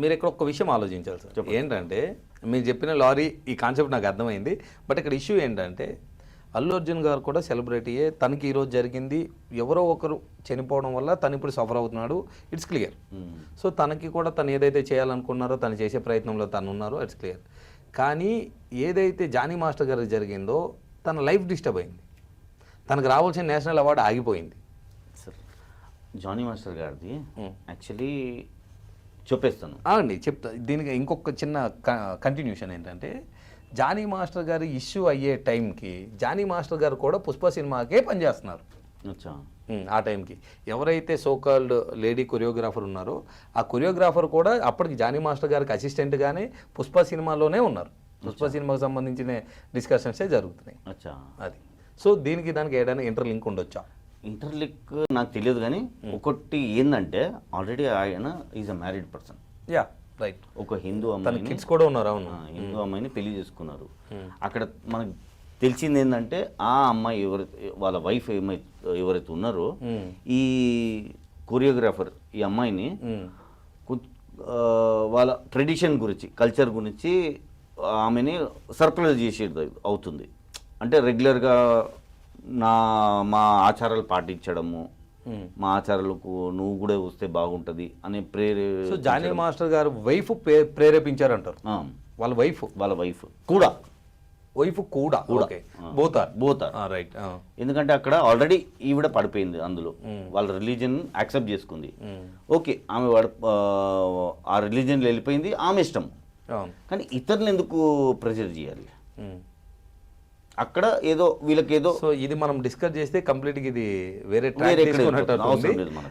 మీరు ఇక్కడ ఒక్క విషయం ఆలోచించాలి సార్. ఏంటంటే మీరు చెప్పిన లారీ ఈ కాన్సెప్ట్ నాకు అర్థమైంది. బట్ ఇక్కడ ఇష్యూ ఏంటంటే అల్లు అర్జున్ గారు కూడా సెలబ్రిటీయే తనకి ఈరోజు జరిగింది ఎవరో ఒకరు చనిపోవడం వల్ల తను ఇప్పుడు సఫర్ అవుతున్నాడు. ఇట్స్ క్లియర్ సో తనకి కూడా తను ఏదైతే చేయాలనుకున్నారో తను చేసే ప్రయత్నంలో తను ఉన్నారో ఇట్స్ క్లియర్ కానీ ఏదైతే జానీ మాస్టర్ గారికి జరిగిందో తన లైఫ్ డిస్టర్బ్ అయింది. తనకు రావాల్సిన నేషనల్ అవార్డు ఆగిపోయింది. సార్ జానీ మాస్టర్ గారిది యాక్చువల్లీ చెప్పేస్తాను. అండి చెప్తా. దీనికి ఇంకొక చిన్న కంటిన్యూషన్ ఏంటంటే జానీ మాస్టర్ గారి ఇష్యూ అయ్యే టైంకి జానీ మాస్టర్ గారు కూడా పుష్ప సినిమాకే పనిచేస్తున్నారు. ఆ టైంకి. ఎవరైతే సోకాల్డ్ లేడీ కొరియోగ్రాఫర్ ఉన్నారో ఆ కొరియోగ్రాఫర్ కూడా అప్పటికి జానీ మాస్టర్ గారికి అసిస్టెంట్గానే పుష్ప సినిమాలోనే ఉన్నారు. పుష్ప సినిమాకు సంబంధించిన డిస్కషన్సే జరుగుతున్నాయి. అచ్చా. అది. సో దీనికి దానికి ఏదైనా ఇంటర్ లింక్ ఉండొచ్చా? ఇంటర్లిక్ నాకు తెలియదు కానీ ఒకటి ఏంటంటే ఆల్రెడీ ఆయన is a married person. Yeah right ఒక హిందూ కిడ్స్ కూడా ఉన్నారు అవును. హిందూ అమ్మాయిని పెళ్ళి చేసుకున్నారు. అక్కడ మనకు తెలిసింది ఏంటంటే ఆ అమ్మాయి ఎవరి వాళ్ళ వైఫ్ ఏమై ఎవరైతే ఉన్నారో. ఈ కొరియోగ్రాఫర్ ఈ అమ్మాయిని వాళ్ళ ట్రెడిషన్ గురించి కల్చర్ గురించి ఆమెని సర్ప్రైజ్ చేసేది అవుతుంది. అంటే రెగ్యులర్గా నా మా ఆచారాలు పాటించడము. మా ఆచారాలకు నువ్వు కూడా వస్తే బాగుంటుంది అనే ప్రేరే సో జానీ మాస్టర్ గారు వైఫ్ ప్రేరేపించారంటారు. ఆ, వాళ్ళ వైఫ్. వాళ్ళ వైఫ్. కూడా. వైఫ్ కూడా. ఓకే. బోతార్. రైట్. ఎందుకంటే అక్కడ ఆల్రెడీ ఈవిడ పడిపోయింది అందులో. వాళ్ళ రిలీజన్ యాక్సెప్ట్ చేసుకుంది. ఓకే ఆమె వాడు ఆ, రిలీజన్లో వెళ్ళిపోయింది ఆమె ఇష్టం. కానీ ఇతరులు ఎందుకు ప్రెషర్ చేయాలి. అక్కడ ఏదో వీళ్ళకి ఏదో సో ఇది మనం డిస్కస్ చేస్తే కంప్లీట్గా ఇది వేరే